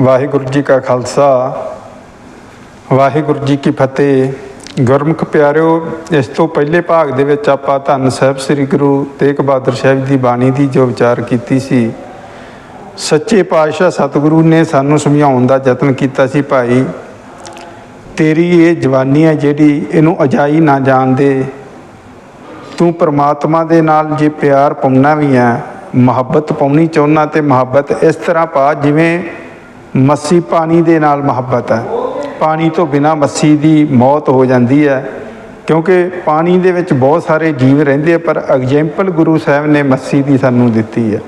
ਵਾਹਿਗੁਰੂ ਜੀ ਕਾ ਖਾਲਸਾ, ਵਾਹਿਗੁਰੂ ਜੀ ਕੀ ਫਤਿਹ। ਗੁਰਮੁਖ ਪਿਆਰਿਓ, ਇਸ ਤੋਂ ਪਹਿਲੇ ਭਾਗ ਦੇ ਵਿੱਚ ਆਪਾਂ ਧੰਨ ਸਾਹਿਬ ਸ੍ਰੀ ਗੁਰੂ ਤੇਗ ਬਹਾਦਰ ਸਾਹਿਬ ਦੀ ਬਾਣੀ ਦੀ ਜੋ ਵਿਚਾਰ ਕੀਤੀ ਸੀ, ਸੱਚੇ ਪਾਤਸ਼ਾਹ ਸਤਿਗੁਰੂ ਨੇ ਸਾਨੂੰ ਸਮਝਾਉਣ ਦਾ ਯਤਨ ਕੀਤਾ ਸੀ, ਭਾਈ, ਤੇਰੀ ਇਹ ਜਵਾਨੀ ਹੈ ਜਿਹੜੀ ਇਹਨੂੰ ਅਜਾਈ ਨਾ ਜਾਣਦੇ ਤੂੰ ਪ੍ਰਮਾਤਮਾ ਦੇ ਨਾਲ ਜੇ ਪਿਆਰ ਪਾਉਣਾ ਵੀ ਹੈ, ਮੁਹੱਬਤ ਪਾਉਣੀ ਚਾਹੁੰਦਾ ਤੇ ਮੁਹੱਬਤ ਇਸ ਤਰ੍ਹਾਂ ਪਾ, ਜਿਵੇਂ ਮੱਸੀ ਪਾਣੀ ਦੇ ਨਾਲ ਮੁਹੱਬਤ ਹੈ। ਪਾਣੀ ਤੋਂ ਬਿਨਾ ਮੱਸੀ ਦੀ ਮੌਤ ਹੋ ਜਾਂਦੀ ਹੈ। ਕਿਉਂਕਿ ਪਾਣੀ ਦੇ ਵਿੱਚ ਬਹੁਤ ਸਾਰੇ ਜੀਵ ਰਹਿੰਦੇ ਆ, ਪਰ ਐਗਜ਼ਾਮਪਲ ਗੁਰੂ ਸਾਹਿਬ ਨੇ ਮੱਸੀ ਦੀ ਸਾਨੂੰ ਦਿੱਤੀ ਹੈ।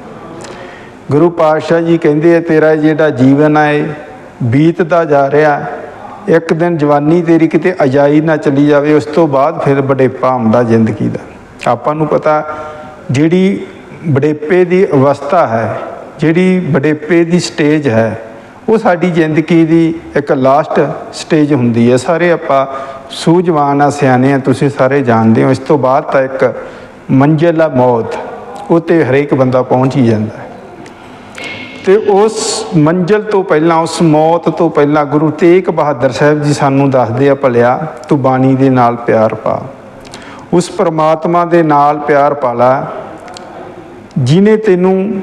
ਗੁਰੂ ਪਾਤਸ਼ਾਹ ਜੀ ਕਹਿੰਦੇ ਆ, ਤੇਰਾ ਜਿਹੜਾ ਜੀਵਨ ਹੈ ਬੀਤਦਾ ਜਾ ਰਿਹਾ ਇੱਕ ਦਿਨ ਜਵਾਨੀ ਤੇਰੀ ਕਿਤੇ ਅਜਾਈ ਨਾ ਚਲੀ ਜਾਵੇ, ਉਸ ਤੋਂ ਬਾਅਦ ਫਿਰ ਬੜੇਪਾ ਆਉਂਦਾ ਜ਼ਿੰਦਗੀ ਦਾ। ਆਪਾਂ ਨੂੰ ਪਤਾ, ਜਿਹੜੀ ਬੜੇਪੇ ਦੀ ਅਵਸਥਾ ਹੈ, ਜਿਹੜੀ ਬੜੇਪੇ ਦੀ ਸਟੇਜ ਹੈ ਉਹ ਸਾਡੀ ਜ਼ਿੰਦਗੀ ਦੀ ਇੱਕ ਲਾਸਟ ਸਟੇਜ ਹੁੰਦੀ ਹੈ। ਸਾਰੇ ਆਪਾਂ ਸੂਝਵਾਨ ਆ, ਸਿਆਣੇ ਆ, ਤੁਸੀਂ ਸਾਰੇ ਜਾਣਦੇ ਹੋ। ਇਸ ਤੋਂ ਬਾਅਦ ਤਾਂ ਇੱਕ ਮੰਜ਼ਿਲ ਆ ਮੌਤ, ਉਹ ਤੇ ਹਰੇਕ ਬੰਦਾ ਪਹੁੰਚ ਹੀ ਜਾਂਦਾ ਹੈ। ਤੇ ਉਸ ਮੰਜ਼ਲ ਤੋਂ ਪਹਿਲਾਂ, ਉਸ ਮੌਤ ਤੋਂ ਪਹਿਲਾਂ ਗੁਰੂ ਤੇਗ ਬਹਾਦਰ ਸਾਹਿਬ ਜੀ ਸਾਨੂੰ ਦੱਸਦੇ ਆ, ਭਲਿਆ ਤੂੰ ਬਾਣੀ ਦੇ ਨਾਲ ਪਿਆਰ ਪਾ। ਉਸ ਪ੍ਰਮਾਤਮਾ ਦੇ ਨਾਲ ਪਿਆਰ ਪਾਲਾ ਜਿਨੇ ਤੈਨੂੰ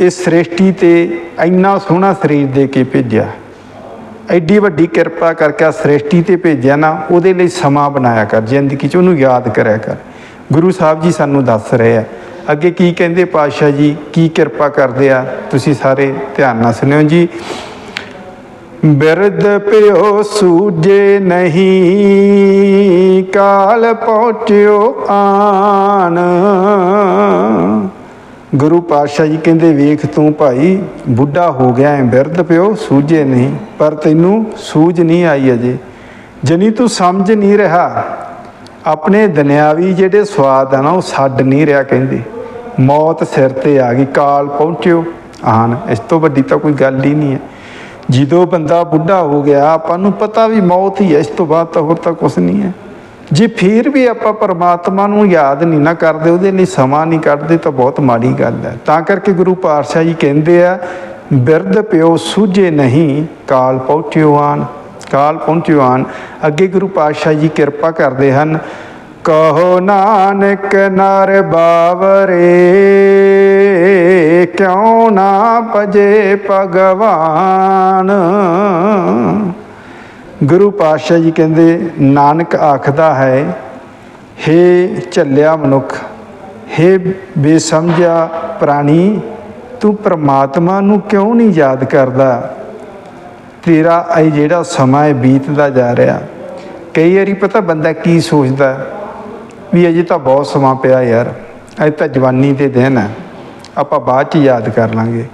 ਇਹ ਸ੍ਰਿਸ਼ਟੀ ਤੇ ਇੰਨਾ ਸੋਹਣਾ ਸਰੀਰ ਦੇ ਕੇ ਭੇਜਿਆ। ਐਡੀ ਵੱਡੀ ਕਿਰਪਾ ਕਰਕੇ ਆ ਸ੍ਰਿਸ਼ਟੀ ਤੇ ਭੇਜਿਆ ਨਾ, ਉਹਦੇ ਲਈ ਸਮਾਂ ਬਣਾਇਆ ਕਰ, ਜ਼ਿੰਦਗੀ 'ਚ ਉਹਨੂੰ ਯਾਦ ਕਰਿਆ ਕਰ। ਗੁਰੂ ਸਾਹਿਬ ਜੀ ਸਾਨੂੰ ਦੱਸ ਰਹੇ ਆ। ਅੱਗੇ ਕੀ ਕਹਿੰਦੇ ਪਾਤਸ਼ਾਹ ਜੀ, ਕੀ ਕਿਰਪਾ ਕਰਦੇ ਆ, ਤੁਸੀਂ ਸਾਰੇ ਧਿਆਨ ਨਾਲ ਸੁਣਿਓ ਜੀ। ਬਿਰਦ ਪਿਓ ਸੂਜੇ ਨਹੀਂ, ਕਾਲ ਪਹੁੰਚਿਓ ਆਣ। ਗੁਰੂ ਪਾਤਸ਼ਾਹ ਜੀ ਕਹਿੰਦੇ, ਵੇਖ ਤੂੰ ਭਾਈ, ਬੁੱਢਾ ਹੋ ਗਿਆ ਹੈ ਬਿਰਧ ਪਿਓ, ਸੂਝੇ ਨਹੀਂ, ਪਰ ਤੈਨੂੰ ਸੂਝ ਨਹੀਂ ਆਈ ਅਜੇ। ਜਨੀ ਤੂੰ ਸਮਝ ਨਹੀਂ ਰਿਹਾ। ਆਪਣੇ ਦੁਨਿਆਵੀ ਜਿਹੜੇ ਸਵਾਦ ਆ ਨਾ, ਉਹ ਛੱਡ ਨਹੀਂ ਰਿਹਾ, ਕਹਿੰਦੇ। ਮੌਤ ਸਿਰ ਤੇ ਆ ਗਈ, ਕਾਲ ਪਹੁੰਚਿਓ। ਆਨ ਇਸ ਤੋਂ ਵੱਡੀ ਤਾਂ ਕੋਈ ਗੱਲ ਹੀ ਨਹੀਂ ਹੈ। ਜਦੋਂ ਬੰਦਾ ਬੁੱਢਾ ਹੋ ਗਿਆ, ਆਪਾਂ ਨੂੰ ਪਤਾ ਵੀ ਮੌਤ ਹੀ ਹੈ, ਇਸ ਤੋਂ ਬਾਅਦ ਤਾਂ ਹੋਰ ਤਾਂ ਕੁਝ ਨਹੀਂ ਹੈ। ਜੇ ਫਿਰ ਵੀ ਆਪਾਂ ਪਰਮਾਤਮਾ ਨੂੰ ਯਾਦ ਨਹੀਂ ਨਾ ਕਰਦੇ, ਉਹਦੇ ਲਈ ਸਮਾਂ ਨਹੀਂ ਕੱਢਦੇ, ਤਾਂ ਬਹੁਤ ਮਾੜੀ ਗੱਲ ਹੈ। ਤਾਂ ਕਰਕੇ ਗੁਰੂ ਪਾਤਸ਼ਾਹ ਜੀ ਕਹਿੰਦੇ ਆ, ਬਿਰਧ ਪਿਓ ਸੂਝੇ ਨਹੀਂ, ਕਾਲ ਪਹੁੰਚਿਓ ਆਨ ਕਾਲ ਪਹੁੰਚਿਓ ਆਨ ਅੱਗੇ ਗੁਰੂ ਪਾਤਸ਼ਾਹ ਜੀ ਕਿਰਪਾ ਕਰਦੇ ਹਨ, ਕਹੋ ਨਾਨਕ ਨਰ ਬਾਵਰੇ, ਕਿਉ ਨਾ ਭਜੇ ਭਗਵਾਨ? ਗੁਰੂ ਪਾਤਸ਼ਾਹ ਜੀ ਕਹਿੰਦੇ, ਨਾਨਕ ਆਖਦਾ ਹੈ, ਹੇ ਝੱਲਿਆ ਮਨੁੱਖ, ਹੇ ਬੇਸਮਝਿਆ ਪ੍ਰਾਣੀ, ਤੂੰ ਪ੍ਰਮਾਤਮਾ ਨੂੰ ਕਿਉਂ ਨਹੀਂ ਯਾਦ ਕਰਦਾ? ਤੇਰਾ ਇਹ ਜਿਹੜਾ ਸਮਾਂ ਹੈ ਬੀਤਦਾ ਜਾ ਰਿਹਾ, ਕਈ ਵਾਰੀ ਪਤਾ ਬੰਦਾ ਕੀ ਸੋਚਦਾ, ਵੀ ਅਜੇ ਤਾਂ ਬਹੁਤ ਸਮਾਂ ਪਿਆ ਯਾਰ, ਅਜੇ ਤਾਂ ਜਵਾਨੀ ਦੇ ਦਿਨ ਹੈ, ਆਪਾਂ ਬਾਅਦ ਚ ਯਾਦ ਕਰ ਲਾਂਗੇ।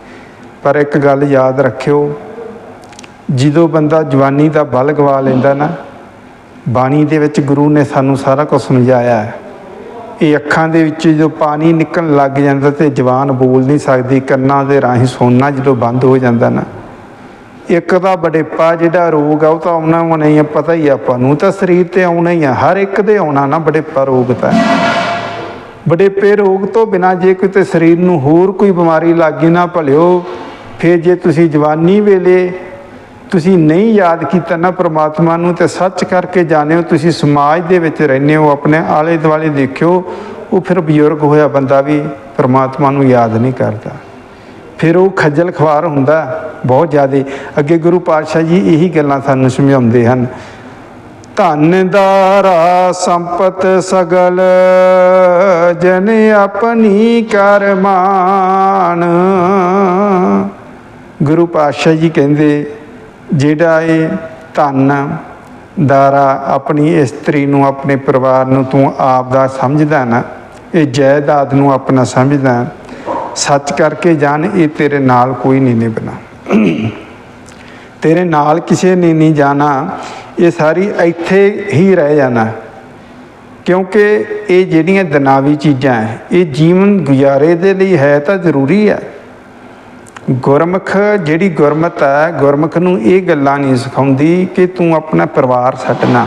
ਪਰ ਇੱਕ ਗੱਲ ਯਾਦ ਰੱਖਿਓ ਜਦੋਂ ਬੰਦਾ ਜਵਾਨੀ ਦਾ ਬਲ ਗਵਾ ਲੈਂਦਾ ਨਾ, ਬਾਣੀ ਦੇ ਵਿੱਚ ਗੁਰੂ ਨੇ ਸਾਨੂੰ ਸਾਰਾ ਕੁਝ ਸਮਝਾਇਆ ਹੈ। ਇਹ ਅੱਖਾਂ ਦੇ ਵਿੱਚ ਜਦੋਂ ਪਾਣੀ ਨਿਕਲਣ ਲੱਗ ਜਾਂਦਾ ਤੇ ਜਵਾਨ ਬੋਲ ਨਹੀਂ ਸਕਦੀ, ਕੰਨਾਂ ਦੇ ਰਾਹੀਂ ਸੁਣਨਾ ਜਦੋਂ ਬੰਦ ਹੋ ਜਾਂਦਾ ਨਾ। ਇੱਕ ਦਾ ਬੜੇਪਾ ਜਿਹੜਾ ਰੋਗ ਆ, ਉਹ ਤਾਂ ਆਉਣਾ ਹੋਣਾ ਹੀ ਆ, ਪਤਾ ਹੀ ਆ ਆਪਾਂ ਨੂੰ ਤਾਂ ਸਰੀਰ ਤੇ ਆਉਣਾ ਹੀ ਆ, ਹਰ ਇੱਕ ਦੇ ਆਉਣਾ ਨਾ ਬੜੇਪਾ ਰੋਗ ਤਾਂ। ਬੜੇਪੇ ਰੋਗ ਤੋਂ ਬਿਨਾ ਜੇ ਕਿਤੇ ਸਰੀਰ ਨੂੰ ਹੋਰ ਕੋਈ ਬਿਮਾਰੀ ਲੱਗੀ ਨਾ ਭਲਿਓ, ਫਿਰ ਜੇ ਤੁਸੀਂ ਜਵਾਨੀ ਵੇਲੇ ਤੁਸੀਂ ਨਹੀਂ ਯਾਦ ਕੀਤਾ ਨਾ ਪ੍ਰਮਾਤਮਾ ਨੂੰ ਤੇ ਸੱਚ ਕਰਕੇ ਜਾਣਿਓ, ਤੁਸੀਂ ਸਮਾਜ ਦੇ ਵਿੱਚ ਰਹਿੰਦੇ ਹੋ, ਆਪਣੇ ਆਲੇ ਦੁਆਲੇ ਦੇਖਿਓ, ਉਹ ਫਿਰ ਬਜ਼ੁਰਗ ਹੋਇਆ ਬੰਦਾ ਵੀ ਪ੍ਰਮਾਤਮਾ ਨੂੰ ਯਾਦ ਨਹੀਂ ਕਰਦਾ। ਫਿਰ ਉਹ ਖੱਜਲ ਖਵਾਰ ਹੁੰਦਾ, ਬਹੁਤ ਜ਼ਿਆਦਾ। ਅੱਗੇ ਗੁਰੂ ਪਾਤਸ਼ਾਹ ਜੀ ਇਹੀ ਗੱਲਾਂ ਸਾਨੂੰ ਸਮਝਾਉਂਦੇ ਹਨ। ਧਨ ਦਾਰਾ ਸੰਪਤ ਸਗਲ, ਜਨ ਆਪਣੀ ਕਰਮਾਨ ਗੁਰੂ ਪਾਤਸ਼ਾਹ ਜੀ ਕਹਿੰਦੇ ਜਿਹੜਾ ਇਹ ਧਨ ਦਾਰਾ ਆਪਣੀ ਇਸਤਰੀ ਨੂੰ, ਆਪਣੇ ਪਰਿਵਾਰ ਨੂੰ ਤੂੰ ਆਪ ਦਾ ਸਮਝਦਾ ਨਾ, ਇਹ ਜਾਇਦਾਦ ਨੂੰ ਆਪਣਾ ਸਮਝਦਾ, ਸੱਚ ਕਰਕੇ ਜਾਣ ਇਹ ਤੇਰੇ ਨਾਲ ਕੋਈ ਨਹੀਂ ਨਿਭਣਾ। ਤੇਰੇ ਨਾਲ ਕਿਸੇ ਨੇ ਨਹੀਂ ਜਾਣਾ, ਇਹ ਸਾਰੀ ਇੱਥੇ ਹੀ ਰਹਿ ਜਾਣਾ। ਕਿਉਂਕਿ ਇਹ ਜਿਹੜੀਆਂ ਦਨਾਵੀ ਚੀਜ਼ਾਂ ਹੈ, ਇਹ ਜੀਵਨ ਗੁਜ਼ਾਰੇ ਦੇ ਲਈ ਹੈ ਤਾਂ ਜ਼ਰੂਰੀ ਹੈ। ਗੁਰਮੁਖ, ਜਿਹੜੀ ਗੁਰਮਤ ਹੈ, ਗੁਰਮੁਖ ਨੂੰ ਇਹ ਗੱਲਾਂ ਨਹੀਂ ਸਿਖਾਉਂਦੀ ਕਿ ਤੂੰ ਆਪਣਾ ਪਰਿਵਾਰ ਛੱਡਣਾ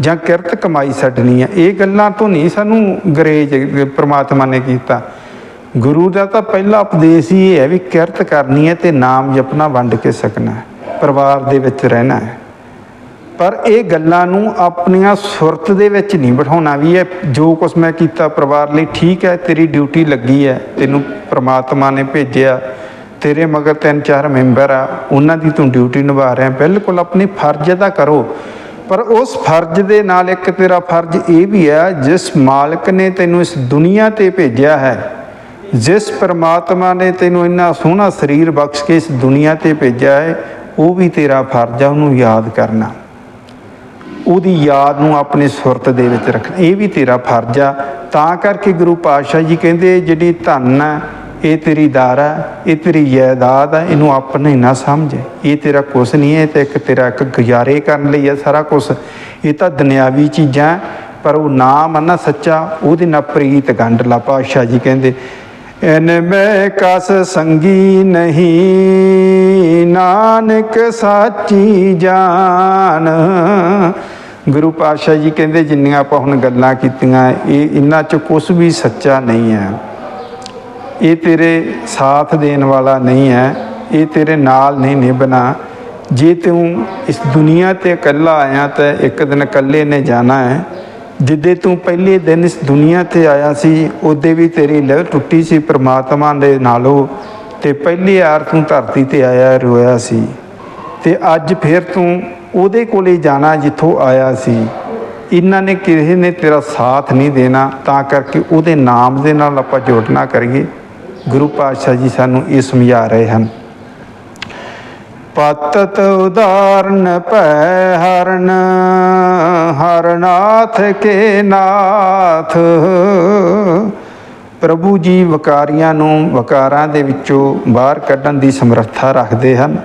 ਜਾਂ ਕਿਰਤ ਕਮਾਈ ਛੱਡਣੀ ਹੈ। ਇਹ ਗੱਲਾਂ ਤੋਂ ਨਹੀਂ ਸਾਨੂੰ ਗਰੇਜ, ਪ੍ਰਮਾਤਮਾ ਨੇ ਕੀਤਾ। ਗੁਰੂ ਦਾ ਤਾਂ ਪਹਿਲਾ ਉਪਦੇਸ਼ ਹੀ ਇਹ ਹੈ ਵੀ ਕਿਰਤ ਕਰਨੀ ਹੈ ਤੇ ਨਾਮ ਜਪਣਾ ਵੰਡ ਕੇ ਸਕਣਾ ਪਰਿਵਾਰ ਦੇ ਵਿੱਚ ਰਹਿਣਾ ਹੈ। ਪਰ ਇਹ ਗੱਲਾਂ ਨੂੰ ਆਪਣੀਆਂ ਸੁਰਤ ਦੇ ਵਿੱਚ ਨਹੀਂ ਬਿਠਾਉਣਾ ਵੀ ਇਹ ਜੋ ਕੁਛ ਮੈਂ ਕੀਤਾ ਪਰਿਵਾਰ ਲਈ ਠੀਕ ਹੈ, ਤੇਰੀ ਡਿਊਟੀ ਲੱਗੀ ਹੈ, ਤੈਨੂੰ ਪ੍ਰਮਾਤਮਾ ਨੇ ਭੇਜਿਆ। ਤੇਰੇ ਮਗਰ ਤਿੰਨ ਚਾਰ ਮੈਂਬਰ ਆ, ਉਹਨਾਂ ਦੀ ਤੂੰ ਡਿਊਟੀ ਨਿਭਾ ਰਿਹਾ, ਬਿਲਕੁਲ ਆਪਣੀ ਫਰਜ਼ ਅਦਾ ਕਰੋ। ਪਰ ਉਸ ਫਰਜ਼ ਦੇ ਨਾਲ ਇੱਕ ਤੇਰਾ ਫਰਜ਼ ਇਹ ਵੀ ਹੈ ਜਿਸ ਮਾਲਕ ਨੇ ਤੈਨੂੰ ਇਸ ਦੁਨੀਆ ਤੇ ਭੇਜਿਆ ਹੈ, ਜਿਸ ਪਰਮਾਤਮਾ ਨੇ ਤੈਨੂੰ ਇੰਨਾ ਸੋਹਣਾ ਸਰੀਰ ਬਖਸ਼ ਕੇ ਇਸ ਦੁਨੀਆ ਤੇ ਭੇਜਿਆ ਹੈ, ਉਹ ਵੀ ਤੇਰਾ ਫਰਜ਼ ਆ, ਉਹਨੂੰ ਯਾਦ ਕਰਨਾ। ਉਹਦੀ ਯਾਦ ਨੂੰ ਆਪਣੇ ਸੁਰਤ ਦੇ ਵਿੱਚ ਰੱਖਣਾ, ਇਹ ਵੀ ਤੇਰਾ ਫਰਜ਼ ਆ। ਤਾਂ ਕਰਕੇ ਗੁਰੂ ਪਾਤਸ਼ਾਹ ਜੀ ਕਹਿੰਦੇ, ਜਿਹੜੀ ਧਨ ਹੈ ਇਹ ਤੇਰੀ ਦਾਰ ਹੈ ਇਹ ਤੇਰੀ ਜਾਇਦਾਦ ਹੈ ਇਹਨੂੰ ਆਪਣੇ ਨਾ ਸਮਝ। ਇਹ ਤੇਰਾ ਕੁਛ ਨਹੀਂ ਹੈ ਇਹ ਤਾਂ ਇੱਕ ਤੇਰਾ ਇੱਕ ਗੁਜ਼ਾਰੇ ਕਰਨ ਲਈ ਹੈ ਸਾਰਾ ਕੁਝ ਇਹ ਤਾਂ ਦੁਨਿਆਵੀ ਚੀਜ਼ਾਂ ਹੈ, ਪਰ ਉਹ ਨਾਮ ਹੈ ਨਾ ਸੱਚਾ ਉਹਦੇ ਨਾਲ ਪ੍ਰੀਤ ਗੰਢ ਲਾ ਪਾਤਸ਼ਾਹ ਜੀ ਕਹਿੰਦੇ ਐਨ ਮੈਂ ਕਸ ਸੰਗੀ ਨਹੀਂ ਨਾਨਕ ਸਾਚੀ ਜਾਨ। ਗੁਰੂ ਪਾਤਸ਼ਾਹ ਜੀ ਕਹਿੰਦੇ ਜਿੰਨੀਆਂ ਆਪਾਂ ਹੁਣ ਗੱਲਾਂ ਕੀਤੀਆਂ ਇਹ ਇਹਨਾਂ ਚ ਕੁਝ ਵੀ ਸੱਚਾ ਨਹੀਂ ਹੈ। ਇਹ ਤੇਰੇ ਸਾਥ ਦੇਣ ਵਾਲਾ ਨਹੀਂ ਹੈ, ਇਹ ਤੇਰੇ ਨਾਲ ਨਹੀਂ ਨਿਭਣਾ। ਜੇ ਤੂੰ ਇਸ ਦੁਨੀਆ ਤੇ ਇਕੱਲਾ ਆਇਆ ਤਾਂ ਇੱਕ ਦਿਨ ਇਕੱਲੇ ਨੇ ਜਾਣਾ ਹੈ। ਜਿੱਦੇ ਤੂੰ ਪਹਿਲੇ ਦਿਨ ਇਸ ਦੁਨੀਆ ਤੇ ਆਇਆ ਸੀ, ਉਹਦੇ ਵੀ ਤੇਰੀ ਲਹਿ ਟੁੱਟੀ ਸੀ ਪ੍ਰਮਾਤਮਾ ਦੇ ਨਾਲੋਂ ਤੇ ਪਹਿਲੀ ਵਾਰ ਤੂੰ ਧਰਤੀ ਤੇ ਆਇਆ ਰੋਇਆ ਸੀ। ਤੇ ਅੱਜ ਫਿਰ ਤੂੰ ਉਹਦੇ ਕੋਲੇ ਜਾਣਾ ਜਿੱਥੋਂ ਆਇਆ ਸੀ। ਇਹਨਾਂ ਨੇ ਕਿਸੇ ਨੇ ਤੇਰਾ ਸਾਥ ਨਹੀਂ ਦੇਣਾ, ਤਾਂ ਕਰਕੇ ਉਹਦੇ ਨਾਮ ਦੇ ਨਾਲ ਆਪਾਂ ਜੋੜਨਾ ਕਰੀਏ। ਗੁਰੂ ਪਾਤਸ਼ਾਹ ਜੀ ਸਾਨੂੰ ਇਹ ਸਮਝਾ ਰਹੇ ਹਨ। ਪਤਤ ਉਦਾਰਨ ਭੈ ਹਰਨ, ਹਰਨਾਥ ਕੇ ਨਾਥ। ਪ੍ਰਭੂ ਜੀ ਵਕਾਰੀਆਂ ਨੂੰ ਵਕਾਰਾਂ ਦੇ ਵਿੱਚੋਂ ਬਾਹਰ ਕੱਢਣ ਦੀ ਸਮਰੱਥਾ ਰੱਖਦੇ ਹਨ।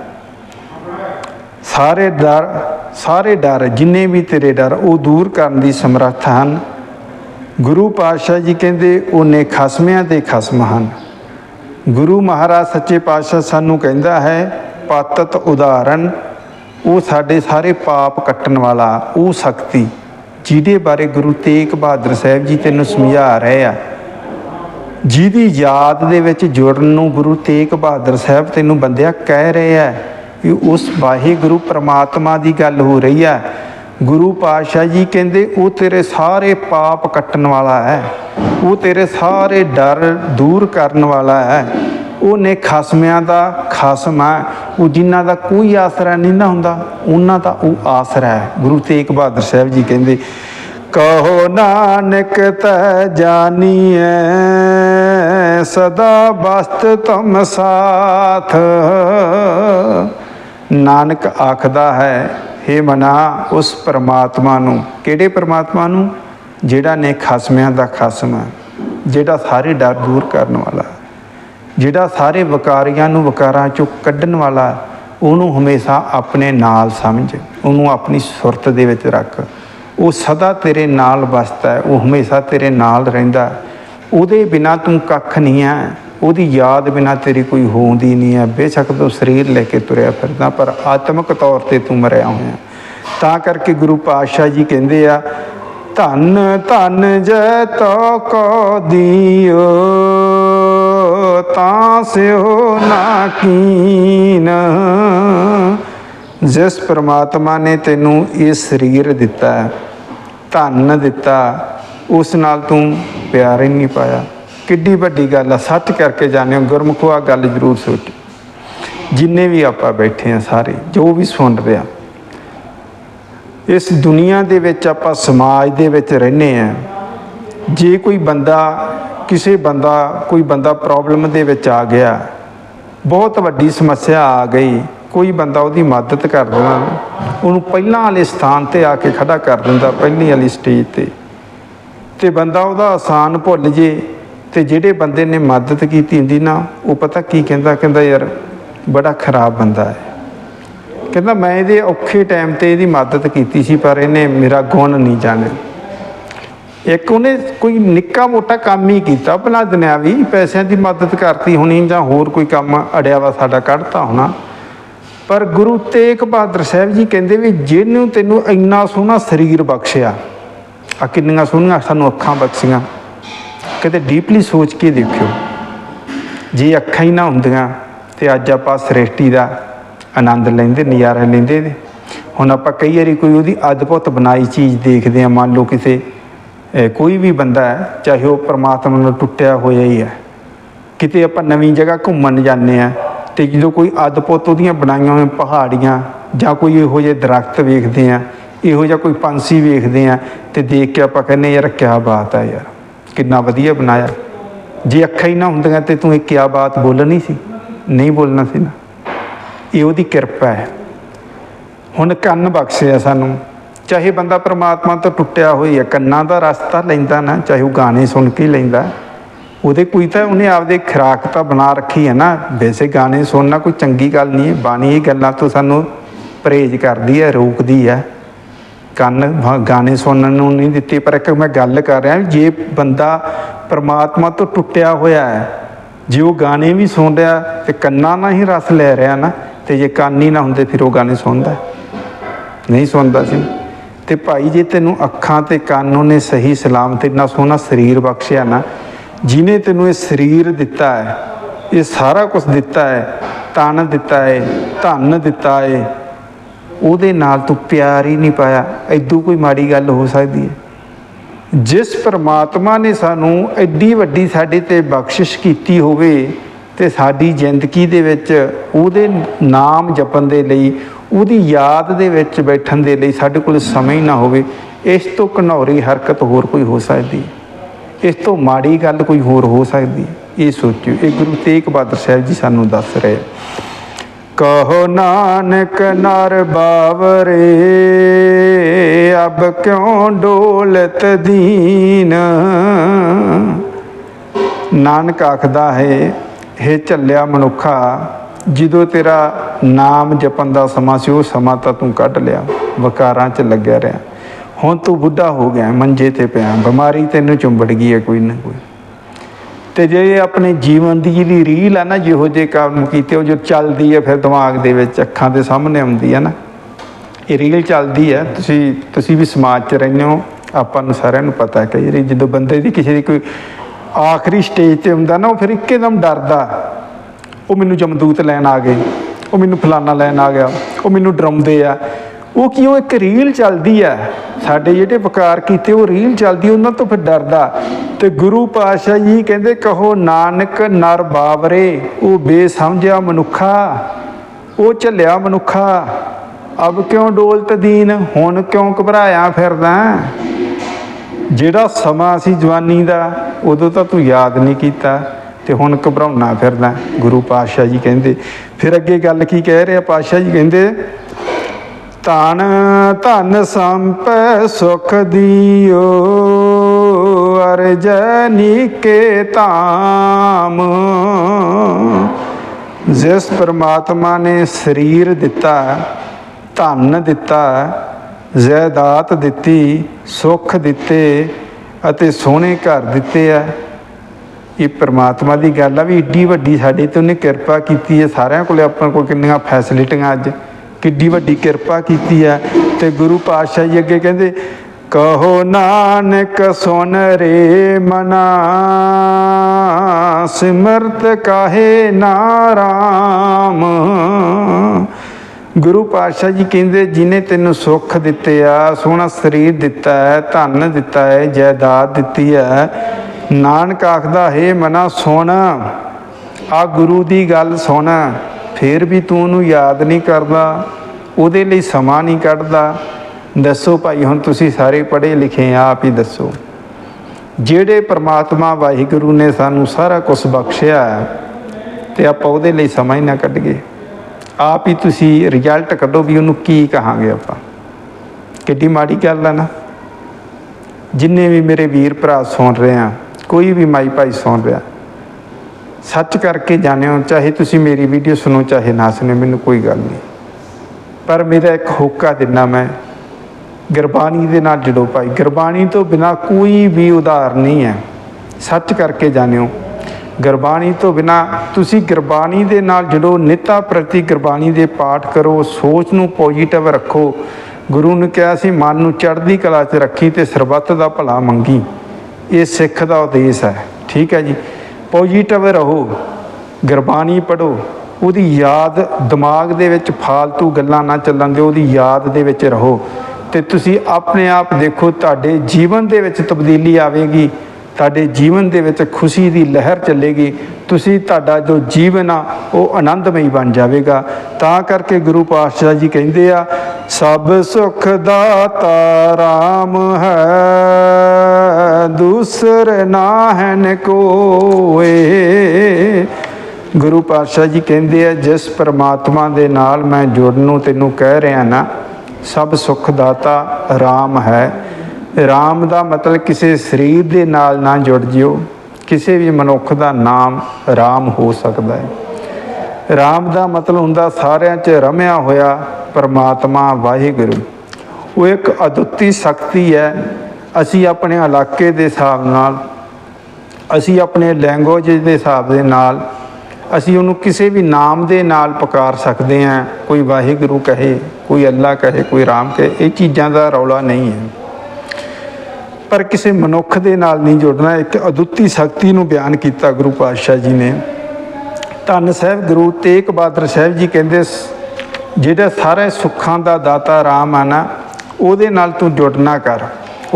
ਸਾਰੇ ਡਰ ਸਾਰੇ ਡਰ, ਜਿੰਨੇ ਵੀ ਤੇਰੇ ਡਰ, ਉਹ ਦੂਰ ਕਰਨ ਦੀ ਸਮਰੱਥ ਹਨ। ਗੁਰੂ ਪਾਤਸ਼ਾਹ ਜੀ ਕਹਿੰਦੇ, ਉਹਨੇ ਖਸਮਿਆਂ ਦੇ ਖਸਮ ਹਨ। ਗੁਰੂ ਮਹਾਰਾਜ ਸੱਚੇ ਪਾਤਸ਼ਾਹ ਸਾਨੂੰ ਕਹਿੰਦਾ ਹੈ, ਪਾਤਤ ਉਦਾਹਰਨ ਉਹ ਸਾਡੇ ਸਾਰੇ ਪਾਪ ਕੱਟਣ ਵਾਲਾ, ਉਹ ਸ਼ਕਤੀ, ਜਿਹਦੇ ਬਾਰੇ ਗੁਰੂ ਤੇਗ ਬਹਾਦਰ ਸਾਹਿਬ ਜੀ ਤੈਨੂੰ ਸਮਝਾ ਰਹੇ ਆ। ਜਿਹਦੀ ਯਾਦ ਦੇ ਵਿੱਚ ਜੁੜਨ ਨੂੰ ਗੁਰੂ ਤੇਗ ਬਹਾਦਰ ਸਾਹਿਬ ਤੈਨੂੰ ਬੰਦਿਆ ਕਹਿ ਰਹੇ ਆ ਕਿ ਉਸ ਵਾਹਿਗੁਰੂ ਪ੍ਰਮਾਤਮਾ ਦੀ ਗੱਲ ਹੋ ਰਹੀ ਆ। ਗੁਰੂ ਪਾਤਸ਼ਾਹ ਜੀ ਕਹਿੰਦੇ, ਉਹ ਤੇਰੇ ਸਾਰੇ ਪਾਪ ਕੱਟਣ ਵਾਲਾ ਹੈ। ਉਹ ਤੇਰੇ ਸਾਰੇ ਡਰ ਦੂਰ ਕਰਨ ਵਾਲਾ ਹੈ। ਉਹਨੇ ਖਸਮਿਆਂ ਦਾ ਖਸਮ ਹੈ। ਉਹ ਜਿਨ੍ਹਾਂ ਦਾ ਕੋਈ ਆਸਰਾ ਨਹੀਂ ਨਾ ਹੁੰਦਾ, ਉਹਨਾਂ ਦਾ ਉਹ ਆਸਰਾ ਹੈ। ਗੁਰੂ ਤੇਗ ਬਹਾਦਰ ਸਾਹਿਬ ਜੀ ਕਹਿੰਦੇ, ਕਹੋ ਨਾਨਕ, ਤੈ ਜਾਣੀਐ ਸਦਾ ਬਸਤ ਤੁਮ ਸਾਥ। ਨਾਨਕ ਆਖਦਾ ਹੈ हे ਮਨਾ, ਉਸ ਪਰਮਾਤਮਾ ਨੂੰ। ਕਿਹੜੇ ਪਰਮਾਤਮਾ ਨੂੰ? ਜਿਹੜਾ ਨੇ ਖਸਮਿਆਂ ਦਾ ਖਸਮ ਹੈ, ਜਿਹੜਾ ਸਾਰੇ ਡਰ ਦੂਰ ਕਰਨ ਵਾਲਾ ਜਿਹੜਾ ਸਾਰੇ ਵਕਾਰੀਆਂ ਨੂੰ ਵਕਾਰਾਂ ਚੋਂ ਕੱਢਣ ਵਾਲਾ ਉਹਨੂੰ ਹਮੇਸ਼ਾ ਆਪਣੇ ਨਾਲ ਸਮਝ, ਉਹਨੂੰ ਆਪਣੀ ਸੁਰਤ ਦੇ ਵਿੱਚ ਰੱਖ। ਉਹ ਸਦਾ ਤੇਰੇ ਨਾਲ ਵਸਦਾ ਹੈ, ਉਹ ਹਮੇਸ਼ਾ ਤੇਰੇ ਨਾਲ ਰਹਿੰਦਾ ਉਹਦੇ ਬਿਨਾ ਤੂੰ ਕੱਖ ਨਹੀਂ ਹੈ। ਉਹਦੀ ਯਾਦ ਬਿਨਾ ਤੇਰੀ ਕੋਈ ਹੋਂਦੀ ਨਹੀਂ ਹੈ। ਬੇਸ਼ੱਕ ਤੂੰ ਸਰੀਰ ਲੈ ਕੇ ਤੁਰਿਆ ਫਿਰਦਾ ਪਰ ਆਤਮਿਕ ਤੌਰ ਤੇ ਤੂੰ ਮਰਿਆ ਹੋਇਆ ਤਾਂ ਕਰਕੇ ਗੁਰੂ ਪਾਤਸ਼ਾਹ ਜੀ ਕਹਿੰਦੇ ਆ ਧੰਨ ਧੰਨ ਜੈ ਤੋ ਕੋ ਦਿਓ ਤਾਂ ਸਿਓ ਨਾ ਕੀਨ। ਜਿਸ ਪ੍ਰਮਾਤਮਾ ਨੇ ਤੈਨੂੰ ਇਹ ਸਰੀਰ ਦਿੱਤਾ ਹੈ, ਧਨ ਦਿੱਤਾ ਉਸ ਨਾਲ ਤੂੰ ਪਿਆਰ ਹੀ ਨਹੀਂ ਪਾਇਆ। ਕਿੱਡੀ ਵੱਡੀ ਗੱਲ ਆ, ਸੱਚ ਕਰਕੇ ਜਾਣਿਓ ਗੁਰਮੁਖੋ ਆ ਗੱਲ ਜ਼ਰੂਰ ਸੋਚ। ਜਿੰਨੇ ਵੀ ਆਪਾਂ ਬੈਠੇ ਆ ਸਾਰੇ, ਜੋ ਵੀ ਸੁਣ ਰਿਹਾ ਇਸ ਦੁਨੀਆ ਦੇ ਵਿੱਚ ਆਪਾਂ ਸਮਾਜ ਦੇ ਵਿੱਚ ਰਹਿੰਦੇ ਆ, ਜੇ ਕੋਈ ਬੰਦਾ, ਕਿਸੇ ਬੰਦਾ, ਕੋਈ ਬੰਦਾ ਪ੍ਰੋਬਲਮ ਦੇ ਵਿੱਚ ਆ ਗਿਆ, ਬਹੁਤ ਵੱਡੀ ਸਮੱਸਿਆ ਆ ਗਈ, ਕੋਈ ਬੰਦਾ ਉਹਦੀ ਮਦਦ ਕਰ ਦੇਣਾ, ਉਹਨੂੰ ਪਹਿਲਾਂ ਵਾਲੇ ਸਥਾਨ ਤੇ ਆ ਕੇ ਖੜਾ ਕਰ ਦਿੰਦਾ, ਪਹਿਲੀ ਵਾਲੀ ਸਟੇਜ ਤੇ। ਤੇ ਬੰਦਾ ਉਹਦਾ ਆਸਾਨ ਭੁੱਲ ਜੇ ਤੇ ਜਿਹੜੇ ਬੰਦੇ ਨੇ ਮਦਦ ਕੀਤੀ ਹੁੰਦੀ ਨਾ, ਉਹ ਪਤਾ ਕੀ ਕਹਿੰਦਾ ਕਹਿੰਦਾ ਯਾਰ ਬੜਾ ਖਰਾਬ ਬੰਦਾ ਹੈ। ਕਹਿੰਦਾ ਮੈਂ ਇਹਦੇ ਔਖੇ ਟਾਈਮ ਤੇ ਇਹਦੀ ਮਦਦ ਕੀਤੀ ਸੀ, ਪਰ ਇਹਨੇ ਮੇਰਾ ਗੁਣ ਨਹੀਂ ਜਾਣਿਆ। ਇੱਕ ਉਹਨੇ ਕੋਈ ਨਿੱਕਾ ਮੋਟਾ ਕੰਮ ਹੀ ਕੀਤਾ, ਭਲਾ ਦੁਨਿਆਵੀ ਪੈਸਿਆਂ ਦੀ ਮਦਦ ਕਰਤੀ ਹੋਣੀ ਜਾਂ ਹੋਰ ਕੋਈ ਕੰਮ ਅੜਿਆ ਵਾ ਸਾਡਾ ਕੱਢਤਾ ਹੋਣਾ। ਪਰ ਗੁਰੂ ਤੇਗ ਬਹਾਦਰ ਸਾਹਿਬ ਜੀ ਕਹਿੰਦੇ ਵੀ ਜਿਹਨੂੰ ਤੈਨੂੰ ਇੰਨਾ ਸੋਹਣਾ ਸਰੀਰ ਬਖਸ਼ਿਆ ਆ ਕਿੰਨੀਆਂ ਸੋਹਣੀਆਂ ਸਾਨੂੰ ਅੱਖਾਂ ਬਖਸ਼ੀਆਂ। ਕਦੇ ਡੀਪਲੀ ਸੋਚ ਕੇ ਦੇਖਿਓ। ਜੇ ਅੱਖਾਂ ਹੀ ਨਾ ਹੁੰਦੀਆਂ, ਤੇ ਅੱਜ ਆਪਾਂ ਸ੍ਰਿਸ਼ਟੀ ਦਾ ਆਨੰਦ ਲੈਂਦੇ, ਨਜ਼ਾਰਾ ਲੈਂਦੇ ਨੇ ਹੁਣ ਆਪਾਂ ਕਈ ਵਾਰੀ ਕੋਈ ਉਹਦੀ ਅਦਭੁਤ ਬਣਾਈ ਚੀਜ਼ ਦੇਖਦੇ ਆ ਮੰਨ ਲਓ ਕਿਸੇ ਕੋਈ ਵੀ ਬੰਦਾ ਹੈ, ਚਾਹੇ ਉਹ ਪ੍ਰਮਾਤਮਾ ਨਾਲ ਟੁੱਟਿਆ ਹੋਇਆ ਹੀ ਹੈ। ਕਿਤੇ ਆਪਾਂ ਨਵੀਂ ਜਗ੍ਹਾ ਘੁੰਮਣ ਜਾਂਦੇ ਆ ਤੇ ਜਦੋਂ ਕੋਈ ਅਦਭੁਤ ਉਹਦੀਆਂ ਬਣਾਈਆਂ ਹੋਈਆਂ ਪਹਾੜੀਆਂ, ਜਾਂ ਕੋਈ ਇਹੋ ਜਿਹੇ ਦਰਖਤ ਵੇਖਦੇ ਆ ਇਹੋ ਜਿਹਾ ਕੋਈ ਪੰਛੀ ਵੇਖਦੇ ਆ ਤੇ ਦੇਖ ਕੇ ਆਪਾਂ ਕਹਿੰਦੇ ਯਾਰ ਕਿਆ ਬਾਤ ਆ ਯਾਰ। ਕਿੰਨਾ ਵਧੀਆ ਬਣਾਇਆ। ਜੇ ਅੱਖਾਂ ਹੀ ਨਾ ਹੁੰਦੀਆਂ ਤੇ ਤੂੰ ਇਹ ਕਿਆ ਬਾਤ ਬੋਲਣੀ ਸੀ? ਨਹੀਂ ਬੋਲਣਾ ਸੀ ਨਾ। ਇਹ ਉਹਦੀ ਕਿਰਪਾ ਹੈ। ਹੁਣ ਕੰਨ ਬਖਸ਼ਿਆ ਸਾਨੂੰ। ਚਾਹੇ ਬੰਦਾ ਪ੍ਰਮਾਤਮਾ ਤੋਂ ਟੁੱਟਿਆ ਹੋਈ ਹੈ ਕੰਨਾਂ ਦਾ ਰਸਤਾ ਲੈਂਦਾ ਨਾ, ਚਾਹੇ ਉਹ ਗਾਣੇ ਸੁਣ ਕੇ ਲੈਂਦਾ, ਉਹਦੇ ਕੋਈ ਤਾਂ ਉਹਨੇ ਆਪਦੇ ਖੁਰਾਕ ਤਾਂ ਬਣਾ ਰੱਖੀ ਹੈ ਨਾ। ਵੈਸੇ ਗਾਣੇ ਸੁਣਨਾ ਕੋਈ ਚੰਗੀ ਗੱਲ ਨਹੀਂ ਹੈ। ਬਾਣੀ ਇਹ ਗੱਲਾਂ ਤੋਂ ਸਾਨੂੰ ਪਰਹੇਜ਼ ਕਰਦੀ ਹੈ, ਰੋਕਦੀ ਹੈ। ਕੰਨ ਗਾਣੇ ਸੁਣਨ ਨੂੰ ਨਹੀਂ ਦਿੱਤੇ, ਪਰ ਇੱਕ ਮੈਂ ਗੱਲ ਕਰ ਰਿਹਾ, ਜੇ ਬੰਦਾ ਪਰਮਾਤਮਾ ਤੋਂ ਟੁੱਟਿਆ ਹੋਇਆ ਹੈ, ਜੇ ਉਹ ਗਾਣੇ ਵੀ ਸੁਣ ਰਿਹਾ ਤੇ ਕੰਨਾਂ ਨਾਲ ਹੀ ਰਸ ਲੈ ਰਿਹਾ ਨਾ, ਤੇ ਜੇ ਕੰਨ ਹੀ ਨਾ ਹੁੰਦੇ ਫਿਰ ਉਹ ਗਾਣੇ ਸੁਣਦਾ ਨਹੀਂ ਸੁਣਦਾ ਸੀ। ਤੇ ਭਾਈ ਜੇ ਤੈਨੂੰ ਅੱਖਾਂ ਤੇ ਕੰਨ ਉਹਨੇ ਸਹੀ ਸਲਾਮਤ ਇੰਨਾ ਸੋਹਣਾ ਸਰੀਰ ਬਖਸ਼ਿਆ ਨਾ, ਜਿਨੇ ਤੈਨੂੰ ਇਹ ਸਰੀਰ ਦਿੱਤਾ ਹੈ, ਇਹ ਸਾਰਾ ਕੁਝ ਦਿੱਤਾ ਹੈ, ਤਨ ਦਿੱਤਾ ਹੈ, ਧਨ ਦਿੱਤਾ ਹੈ ਉਹਦੇ ਨਾਲ ਤੂੰ ਪਿਆਰ ਹੀ ਨਹੀਂ ਪਾਇਆ। ਐਦੂ ਕੋਈ ਮਾੜੀ ਗੱਲ ਹੋ ਸਕਦੀ ਹੈ। ਜਿਸ ਪਰਮਾਤਮਾ ਨੇ ਸਾਨੂੰ ਐਡੀ ਵੱਡੀ ਸਾਡੇ ਤੇ ਬਖਸ਼ਿਸ਼ ਕੀਤੀ ਹੋਵੇ ਤੇ ਸਾਡੀ ਜ਼ਿੰਦਗੀ ਦੇ ਵਿੱਚ ਉਹਦੇ ਨਾਮ ਜਪਣ ਦੇ ਲਈ, ਉਹਦੀ ਯਾਦ ਦੇ ਵਿੱਚ ਬੈਠਣ ਦੇ ਲਈ ਸਾਡੇ ਕੋਲ ਸਮਾਂ ਹੀ ਨਾ ਹੋਵੇ, ਇਸ ਤੋਂ ਘਨੌਰੀ ਹਰਕਤ ਹੋਰ ਕੋਈ ਹੋ ਸਕਦੀ ਹੈ। ਇਸ ਤੋਂ ਮਾੜੀ ਗੱਲ ਕੋਈ ਹੋਰ ਹੋ ਸਕਦੀ ਹੈ। ਇਹ ਸੋਚਿਓ। ਇਹ ਗੁਰੂ ਤੇਗ ਬਹਾਦਰ ਸਾਹਿਬ ਜੀ ਸਾਨੂੰ ਦੱਸ ਰਹੇ ਕਹੋ ਨਾਨਕ ਨਰ ਬਾਵਰੇ, ਅਬ ਕਿਉਂ ਡੋਲਤ ਦੀਨ? ਨਾਨਕ ਆਖਦਾ ਹੈ ਇਹ ਝੱਲਿਆ ਮਨੁੱਖਾ, ਜਦੋਂ ਤੇਰਾ ਨਾਮ ਜਪਣ ਦਾ ਸਮਾਂ ਸੀ, ਉਹ ਸਮਾਂ ਤਾਂ ਤੂੰ ਕੱਢ ਲਿਆ, ਵਕਾਰਾਂ 'ਚ ਲੱਗਿਆ ਰਿਹਾ। ਹੁਣ ਤੂੰ ਬੁੱਢਾ ਹੋ ਗਿਆ, ਮੰਜੇ ਤੇ ਪਿਆ, ਬਿਮਾਰੀ ਤੈਨੂੰ ਚੁੰਬੜ ਗਈ ਹੈ ਕੋਈ ਨਾ ਕੋਈ। ਤੇ ਜੇ ਆਪਣੇ ਜੀਵਨ ਦੀ ਜਿਹੜੀ ਰੀਲ ਆ ਨਾ ਜਿਹੋ ਜੇ ਕੰਮ ਕੀਤੇ, ਉਹ ਜੋ ਚੱਲਦੀ ਹੈ ਫਿਰ ਦਿਮਾਗ ਦੇ ਵਿੱਚ ਅੱਖਾਂ ਦੇ ਸਾਹਮਣੇ ਆਉਂਦੀ ਹੈ ਨਾ, ਇਹ ਰੀਲ ਚੱਲਦੀ ਹੈ ਤੁਸੀਂ ਤੁਸੀਂ ਵੀ ਸਮਾਜ 'ਚ ਰਹਿੰਦੇ ਹੋ, ਆਪਾਂ ਨੂੰ ਸਾਰਿਆਂ ਨੂੰ ਪਤਾ ਹੈ ਕਿ ਜਦੋਂ ਬੰਦੇ ਦੀ ਕਿਸੇ ਦੀ ਕੋਈ ਆਖਰੀ ਸਟੇਜ ਤੇ ਹੁੰਦਾ ਨਾ, ਉਹ ਫਿਰ ਇੱਕਦਮ ਡਰਦਾ। ਉਹ ਮੈਨੂੰ ਜਮਦੂਤ ਲੈਣ ਆ ਗਏ, ਉਹ ਮੈਨੂੰ ਫਲਾਨਾ ਲੈਣ ਆ ਗਿਆ, ਉਹ ਮੈਨੂੰ ਡਰਾਉਂਦੇ ਆ। ਉਹ ਕਿਉਂ ਇੱਕ ਰੀਲ ਚੱਲਦੀ ਆ ਸਾਡੇ ਜਿਹੜੇ ਵਕਾਰ ਕੀਤੇ ਉਹ ਰੀਲ ਚੱਲਦੀ, ਉਹਨਾਂ ਤੋਂ ਫਿਰ ਡਰਦਾ। ਤੇ ਗੁਰੂ ਪਾਤਸ਼ਾਹ ਜੀ ਕਹਿੰਦੇ, ਕਹੋ, ਨਾਨਕ ਨਰ ਬਾਵਰੇ, ਉਹ ਬੇਸਮਝਿਆ ਮਨੁੱਖਾ, ਉਹ ਝੱਲਿਆ ਮਨੁੱਖਾ। ਅਬ ਕਿਉਂ ਡੋਲਤ ਦੀਨ? ਹੁਣ ਕਿਉਂ ਘਬਰਾਇਆ ਫਿਰਦਾ? ਜਿਹੜਾ ਸਮਾਂ ਸੀ ਜਵਾਨੀ ਦਾ, ਉਦੋਂ ਤਾਂ ਤੂੰ ਯਾਦ ਨਹੀਂ ਕੀਤਾ, ਤੇ ਹੁਣ ਘਬਰਾਉਣਾ ਫਿਰਦਾ, ਗੁਰੂ ਪਾਤਸ਼ਾਹ ਜੀ ਕਹਿੰਦੇ। ਫਿਰ ਅੱਗੇ ਗੱਲ ਕੀ ਕਹਿ ਰਿਹਾ? ਪਾਤਸ਼ਾਹ ਜੀ ਕਹਿੰਦੇ ਧਨ ਧਨ ਸੰਪੈ ਸੁਖ ਦਿਓ ਅਰਜਨੀ ਕੇ ਧਾਮ। ਜਿਸ ਪਰਮਾਤਮਾ ਨੇ ਸਰੀਰ ਦਿੱਤਾ, ਧਨ ਦਿੱਤਾ ਜਾਇਦਾਦ ਦਿੱਤੀ, ਸੁੱਖ ਦਿੱਤੇ ਅਤੇ ਸੋਹਣੇ ਘਰ ਦਿੱਤੇ ਆ, ਇਹ ਪ੍ਰਮਾਤਮਾ ਦੀ ਗੱਲ ਆ ਵੀ ਏਡੀ ਵੱਡੀ ਸਾਡੇ ਤੇ ਉਹਨੇ ਕਿਰਪਾ ਕੀਤੀ ਹੈ ਸਾਰਿਆਂ ਕੋਲੇ ਆਪਾਂ ਕੋਲ ਕਿੰਨੀਆਂ ਫੈਸਿਲਿਟੀਆਂ ਅੱਜ। ਕਿੱਡੀ ਵੱਡੀ ਕਿਰਪਾ ਕੀਤੀ ਹੈ ਤੇ ਗੁਰੂ ਪਾਤਸ਼ਾਹ ਜੀ ਅੱਗੇ ਕਹਿੰਦੇ, ਕਹੋ ਨਾਨਕ ਸੁਨ ਰੇ ਮਨਾ, ਸਿਮਰਤ ਕਾਹੇ ਨਾਰਾਮ ਗੁਰੂ ਪਾਤਸ਼ਾਹ ਜੀ ਕਹਿੰਦੇ, ਜਿਨੇ ਤੈਨੂੰ ਸੁੱਖ ਦਿੱਤੇ ਆ, ਸੋਹਣਾ ਸਰੀਰ ਦਿੱਤਾ ਹੈ, ਧਨ ਦਿੱਤਾ ਹੈ, ਜਾਇਦਾਦ ਦਿੱਤੀ ਹੈ, ਨਾਨਕ ਆਖਦਾ, ਹੈ ਮਨਾ, ਸੁਣ। ਆ ਗੁਰੂ ਦੀ ਗੱਲ ਸੁਣ। ਫੇਰ ਵੀ ਤੂੰ ਉਹਨੂੰ ਯਾਦ ਨਹੀਂ ਕਰਦਾ ਉਹਦੇ ਲਈ ਸਮਾਂ ਨਹੀਂ ਕੱਢਦਾ। ਦੱਸੋ ਭਾਈ ਹੁਣ ਤੁਸੀਂ ਸਾਰੇ ਪੜ੍ਹੇ ਲਿਖੇ ਆ ਆਪ ਹੀ ਦੱਸੋ। ਜਿਹੜੇ ਪ੍ਰਮਾਤਮਾ ਵਾਹਿਗੁਰੂ ਨੇ ਸਾਨੂੰ ਸਾਰਾ ਕੁਝ ਬਖਸ਼ਿਆ ਹੈ, ਤੇ ਆਪਾਂ ਉਹਦੇ ਲਈ ਸਮਾਂ ਹੀ ਨਾ ਕੱਢੀਏ। ਆਪ ਹੀ ਤੁਸੀਂ ਰਿਜ਼ਲਟ ਕੱਢੋ ਵੀ ਉਹਨੂੰ ਕੀ ਕਹਾਂਗੇ ਆਪਾਂ। ਕਿੱਡੀ ਮਾੜੀ ਗੱਲ ਆ ਨਾ। ਜਿੰਨੇ ਵੀ ਮੇਰੇ ਵੀਰ ਭਰਾ ਸੁਣ ਰਹੇ ਆ ਕੋਈ ਵੀ ਮਾਈ ਭਾਈ ਸੁਣ ਰਿਹਾ ਸੱਚ ਕਰਕੇ ਜਾਣਿਓ, ਚਾਹੇ ਤੁਸੀਂ ਮੇਰੀ ਵੀਡੀਓ ਸੁਣੋ, ਚਾਹੇ ਨਾ ਸੁਣੋ ਮੈਨੂੰ ਕੋਈ ਗੱਲ ਨਹੀਂ। ਪਰ ਮੇਰਾ ਇੱਕ ਹੋਕਾ ਦਿਨਾ ਮੈਂ, ਗੁਰਬਾਣੀ ਦੇ ਨਾਲ ਜੁੜੋ ਭਾਈ। ਗੁਰਬਾਣੀ ਤੋਂ ਬਿਨਾ ਕੋਈ ਵੀ ਉਧਾਰ ਨਹੀਂ ਹੈ। ਸੱਚ ਕਰਕੇ ਜਾਣਿਓ, ਗੁਰਬਾਣੀ ਤੋਂ ਬਿਨਾ ਤੁਸੀਂ ਗੁਰਬਾਣੀ ਦੇ ਨਾਲ ਜੁੜੋ, ਨਿਤਾ ਪ੍ਰਤੀ ਗੁਰਬਾਣੀ ਦੇ ਪਾਠ ਕਰੋ, ਸੋਚ ਨੂੰ ਪੋਜੀਟਿਵ ਰੱਖੋ। ਗੁਰੂ ਨੇ ਕਿਹਾ ਸੀ, ਮਨ ਨੂੰ ਚੜ੍ਹਦੀ ਕਲਾ 'ਚ ਰੱਖੀ ਤੇ ਸਰਬੱਤ ਦਾ ਭਲਾ ਮੰਗੀ। ਇਹ ਸਿੱਖ ਦਾ ਉਦੇਸ਼ ਹੈ। ਠੀਕ ਹੈ ਜੀ। ਪੋਜੀਟਿਵ ਰਹੋ, ਗੁਰਬਾਣੀ ਪੜੋ ਉਹਦੀ ਯਾਦ ਦਿਮਾਗ ਦੇ ਵਿੱਚ ਫਾਲਤੂ ਗੱਲਾਂ ਨਾ ਚੱਲਣ ਦਿਓ, ਉਹਦੀ ਯਾਦ ਦੇ ਵਿੱਚ ਰਹੋ। ਤੇ ਤੁਸੀਂ ਆਪਣੇ ਆਪ ਦੇਖੋ, ਤੁਹਾਡੇ ਜੀਵਨ ਦੇ ਵਿੱਚ ਤਬਦੀਲੀ ਆਵੇਗੀ, ਤੁਹਾਡੇ ਜੀਵਨ ਦੇ ਵਿੱਚ ਖੁਸ਼ੀ ਦੀ ਲਹਿਰ ਚੱਲੇਗੀ, ਤੁਸੀਂ ਤੁਹਾਡਾ ਜੋ ਜੀਵਨ ਆ, ਉਹ ਆਨੰਦਮਈ ਬਣ ਜਾਵੇਗਾ। ਤਾਂ ਕਰਕੇ ਗੁਰੂ ਪਾਤਸ਼ਾਹ ਜੀ ਕਹਿੰਦੇ ਆ, ਸਭ ਸੁਖ ਦਾਤਾ ਰਾਮ ਹੈ। ਦੂਸਰ ਨਾਹਨ ਕੋਏ। ਗੁਰੂ ਪਾਤਸ਼ਾਹ ਜੀ ਕਹਿੰਦੇ ਆ, ਜਿਸ ਪਰਮਾਤਮਾ ਦੇ ਨਾਲ ਮੈਂ ਜੁੜਨ ਨੂੰ ਤੈਨੂੰ ਕਹਿ ਰਿਹਾ ਨਾ, ਸਭ ਸੁਖ ਦਾਤਾ ਰਾਮ ਹੈ। ਰਾਮ ਦਾ ਮਤਲਬ ਕਿਸੇ ਸਰੀਰ ਦੇ ਨਾਲ ਨਾ ਜੁੜ ਜਿਓ, ਕਿਸੇ ਵੀ ਮਨੁੱਖ ਦਾ ਨਾਮ ਰਾਮ ਹੋ ਸਕਦਾ ਹੈ। ਰਾਮ ਦਾ ਮਤਲਬ ਹੁੰਦਾ ਸਾਰਿਆਂ 'ਚ ਰਮਿਆ ਹੋਇਆ ਪਰਮਾਤਮਾ ਵਾਹਿਗੁਰੂ। ਉਹ ਇੱਕ ਅਦੁੱਤੀ ਸ਼ਕਤੀ ਹੈ ਅਸੀਂ ਆਪਣੇ ਇਲਾਕੇ ਦੇ ਹਿਸਾਬ ਨਾਲ, ਅਸੀਂ ਆਪਣੇ ਲੈਂਗੁਏਜ ਦੇ ਹਿਸਾਬ ਦੇ ਨਾਲ, ਅਸੀਂ ਉਹਨੂੰ ਕਿਸੇ ਵੀ ਨਾਮ ਦੇ ਨਾਲ ਪੁਕਾਰ ਸਕਦੇ ਹਾਂ। ਕੋਈ ਵਾਹਿਗੁਰੂ ਕਹੇ, ਕੋਈ ਅੱਲਾ ਕਹੇ, ਕੋਈ ਰਾਮ ਕਹੇ, ਇਹ ਚੀਜ਼ਾਂ ਦਾ ਰੌਲਾ ਨਹੀਂ ਹੈ। ਪਰ ਕਿਸੇ ਮਨੁੱਖ ਦੇ ਨਾਲ ਨਹੀਂ ਜੁੜਨਾ, ਇੱਕ ਅਦੁੱਤੀ ਸ਼ਕਤੀ ਨੂੰ ਬਿਆਨ ਕੀਤਾ ਗੁਰੂ ਪਾਤਸ਼ਾਹ ਜੀ ਨੇ। ਧੰਨ ਸਾਹਿਬ, ਗੁਰੂ ਤੇਗ ਬਹਾਦਰ ਸਾਹਿਬ ਜੀ ਕਹਿੰਦੇ ਸ- ਜਿਹੜਾ ਸਾਰੇ ਸੁੱਖਾਂ ਦਾ ਦਾਤਾ ਰਾਮ ਆ ਨਾ, ਉਹਦੇ ਨਾਲ ਤੂੰ ਜੁੜਨਾ ਕਰ।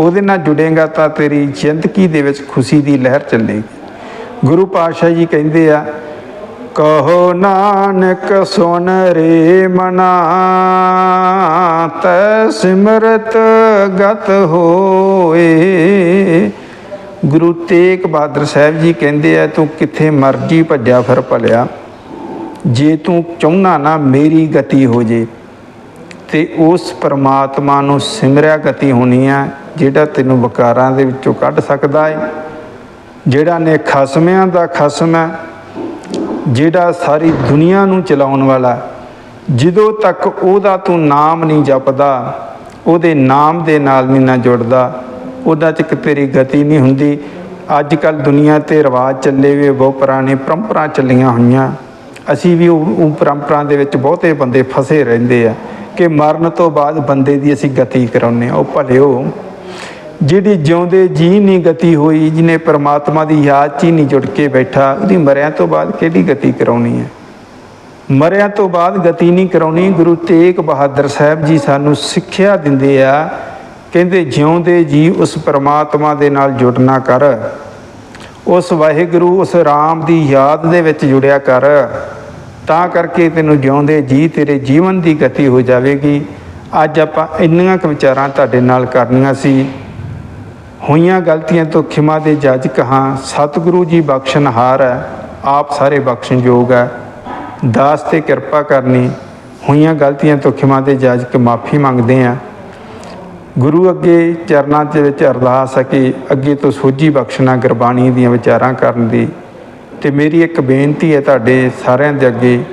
ਉਹਦੇ ਨਾਲ ਜੁੜੇਗਾ ਤਾਂ ਤੇਰੀ ਜ਼ਿੰਦਗੀ ਦੇ ਵਿੱਚ ਖੁਸ਼ੀ ਦੀ ਲਹਿਰ ਚੱਲੇਗੀ। ਗੁਰੂ ਪਾਤਸ਼ਾਹ ਜੀ ਕਹਿੰਦੇ ਆ, ਕਹੋ ਨਾਨਕ ਸੁਨ ਰੇ ਮਨਾ ਤੈ ਸਿਮਰਤ ਗਤ ਹੋਏ। ਗੁਰੂ ਤੇਗ ਬਹਾਦਰ ਸਾਹਿਬ ਜੀ ਕਹਿੰਦੇ ਆ, ਤੂੰ ਕਿੱਥੇ ਮਰਜ਼ੀ ਭੱਜਿਆ ਫਿਰ ਭਲਿਆ। ਜੇ ਤੂੰ ਚਾਹੁੰਦਾ ਨਾ ਮੇਰੀ ਗਤੀ ਹੋ ਜੇ, ਤੇ ਉਸ ਪਰਮਾਤਮਾ ਨੂੰ ਸਿਮਰਿਆ ਗਤੀ ਹੋਣੀ ਆ ਜਿਹੜਾ ਤੈਨੂੰ ਵਕਾਰਾਂ ਦੇ ਵਿੱਚੋਂ ਕੱਢ ਸਕਦਾ ਹੈ ਜਿਹੜਾ ਨੇ ਖਸਮਿਆਂ ਦਾ ਖਸਮ ਹੈ, ਜਿਹੜਾ ਸਾਰੀ ਦੁਨੀਆ ਨੂੰ ਚਲਾਉਣ ਵਾਲਾ ਜਦੋਂ ਤੱਕ ਉਹਦਾ ਤੂੰ ਨਾਮ ਨਹੀਂ ਜਪਦਾ, ਉਹਦੇ ਨਾਮ ਦੇ ਨਾਲ ਨਹੀਂ ਨਾ ਜੁੜਦਾ, ਉਹਦਾ ਚ ਤੇਰੀ ਗਤੀ ਨਹੀਂ ਹੁੰਦੀ। ਅੱਜ ਕੱਲ ਦੁਨੀਆ ਤੇ ਰਿਵਾਜ ਚੱਲੇ ਹੋਏ ਬਹੁਤ ਪੁਰਾਣੇ ਪਰੰਪਰਾ ਚੱਲੀਆਂ ਹੋਈਆਂ। ਅਸੀਂ ਵੀ ਉਹ ਪਰੰਪਰਾ ਦੇ ਵਿੱਚ ਬਹੁਤੇ ਬੰਦੇ ਫਸੇ ਰਹਿੰਦੇ ਆ ਕਿ ਮਰਨ ਤੋਂ ਬਾਅਦ ਬੰਦੇ ਦੀ ਅਸੀਂ ਗਤੀ ਕਰਾਉਂਦੇ ਆ ਉਹ ਭਲਿਓ ਜਿਹੜੀ ਜਿਉਂਦੇ ਜੀ ਨਹੀਂ ਗਤੀ ਹੋਈ, ਜਿਹਨੇ ਪਰਮਾਤਮਾ ਦੀ ਯਾਦ 'ਚ ਹੀ ਨਹੀਂ ਜੁੜ ਕੇ ਬੈਠਾ, ਉਹਦੀ ਮਰਿਆਂ ਤੋਂ ਬਾਅਦ ਕਿਹੜੀ ਗਤੀ ਕਰਾਉਣੀ ਹੈ? ਮਰਿਆਂ ਤੋਂ ਬਾਅਦ ਗਤੀ ਨਹੀਂ ਕਰਾਉਣੀ, ਗੁਰੂ ਤੇਗ ਬਹਾਦਰ ਸਾਹਿਬ ਜੀ ਸਾਨੂੰ ਸਿੱਖਿਆ ਦਿੰਦੇ ਆ, ਕਹਿੰਦੇ ਜਿਉਂਦੇ ਜੀ ਉਸ ਪਰਮਾਤਮਾ ਦੇ ਨਾਲ ਜੁੜਨਾ ਕਰ। ਉਸ ਵਾਹਿਗੁਰੂ, ਉਸ ਰਾਮ ਦੀ ਯਾਦ ਦੇ ਵਿੱਚ ਜੁੜਿਆ ਕਰ। ਤਾਂ ਕਰਕੇ ਤੈਨੂੰ ਜਿਉਂਦੇ ਜੀ, ਤੇਰੇ ਜੀਵਨ ਦੀ ਗਤੀ ਹੋ ਜਾਵੇਗੀ। ਅੱਜ ਆਪਾਂ ਇੰਨੀਆਂ ਕੁ ਵਿਚਾਰਾਂ ਤੁਹਾਡੇ ਨਾਲ ਕਰਨੀਆਂ ਸੀ। ਹੋਈਆਂ ਗਲਤੀਆਂ ਤੋਂ ਖਿਮਾ ਦੇ ਜੱਜ ਕਹਾਂ ਸਤਿਗੁਰੂ ਜੀ ਬਖਸ਼ਣਹਾਰ ਹੈ, ਆਪ ਸਾਰੇ ਬਖਸ਼ਣਯੋਗ ਹੈ। ਦਾਸ ਤੇ ਕਿਰਪਾ ਕਰਨੀ, ਹੋਈਆਂ ਗਲਤੀਆਂ ਤੋਂ ਖਿਮਾ ਦੇ ਜੱਜ ਕੇ ਮਾਫੀ ਮੰਗਦੇ ਆ ਗੁਰੂ ਅੱਗੇ ਚਰਨਾਂ ਦੇ ਵਿੱਚ ਅਰਦਾਸ ਹੈ ਕਿ ਅੱਗੇ ਤੋਂ ਸੋਝੀ ਬਖਸ਼ਣਾ ਗੁਰਬਾਣੀ ਦੀਆਂ ਵਿਚਾਰਾਂ ਕਰਨ ਦੀ। ਤੇ ਮੇਰੀ ਇੱਕ ਬੇਨਤੀ ਹੈ ਤੁਹਾਡੇ ਸਾਰਿਆਂ ਦੇ ਅੱਗੇ,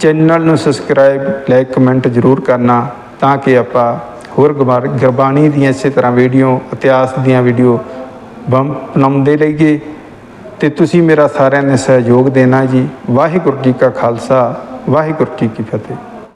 ਚੈਨਲ ਨੂੰ ਸਬਸਕ੍ਰਾਈਬ ਲਾਈਕ ਕਮੈਂਟ ਜ਼ਰੂਰ ਕਰਨਾ ਤਾਂ ਕਿ ਆਪਾਂ ਹੋਰ ਗੁਰਬਾਰ- ਗੁਰਬਾਣੀ ਦੀਆਂ ਇਸੇ ਤਰ੍ਹਾਂ ਵੀਡੀਓ, ਇਤਿਹਾਸ ਦੀਆਂ ਵੀਡੀਓ ਬਣਾਉਂਦੇ ਰਹੀਏ ਤੇ ਤੁਸੀਂ ਮੇਰਾ ਸਾਰਿਆਂ ਨੇ ਸਹਿਯੋਗ ਦੇਣਾ ਜੀ। ਵਾਹਿਗੁਰੂ ਜੀ ਕਾ ਖਾਲਸਾ, ਵਾਹਿਗੁਰੂ ਜੀ ਕੀ ਫਤਿਹ।